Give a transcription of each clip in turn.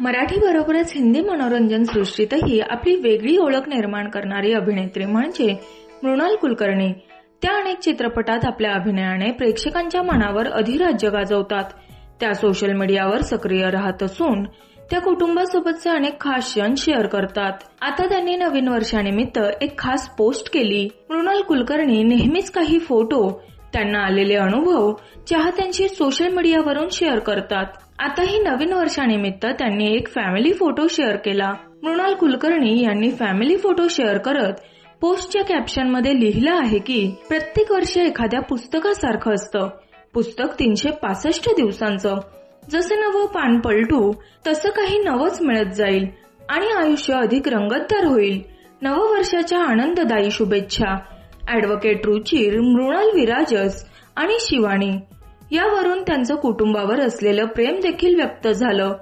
मराठी बरोबरच हिंदी मनोरंजन सृष्टीतही आपली वेगळी ओळख निर्माण करणारी अभिनेत्री म्हणजे मृणाल कुलकर्णी. त्या अनेक चित्रपटात आपल्या अभिनयाने प्रेक्षकांच्या मनावर अधिराज्य गाजवतात. त्या सोशल मीडियावर सक्रिय राहत असून त्या कुटुंबासोबतचे अनेक खास क्षण शेअर करतात. आता त्यांनी नवीन वर्षानिमित्त एक खास पोस्ट केली. मृणाल कुलकर्णी नेहमीच काही फोटो त्यांना आलेले अनुभव चाहत्यांशी सोशल मीडियावरून शेअर करतात. आताही नवीन वर्षानिमित्त त्यांनी एक फॅमिली फोटो शेअर केला. मृणाल कुलकर्णी यांनी फॅमिली फोटो शेअर करत पोस्टच्या कॅप्शनमध्ये लिहिलं आहे की प्रत्येक वर्ष एखाद्या पुस्तकासारखं असतं. पुस्तक तीनशे पासष्ट दिवसांचं. जसं नवं पान पलटू तसं काही नवंच मिळत जाईल आणि आयुष्य अधिक रंगतदार होईल. नववर्षाच्या आनंददायी शुभेच्छा. ऍडव्होकेट रुचिर मृणाल विराजस आणि शिवानी. यावरून त्यांचं कुटुंबावर असलेलं प्रेम देखील व्यक्त झालं.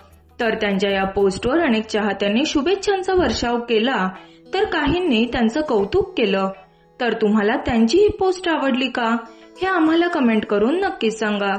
तर त्यांच्या या पोस्टवर अनेक चाहत्यांनी शुभेच्छांचा वर्षाव केला. तर काहींनी त्यांचं कौतुक केलं. तर तुम्हाला त्यांची ही पोस्ट आवडली का? हे आम्हाला कमेंट करून नक्की सांगा.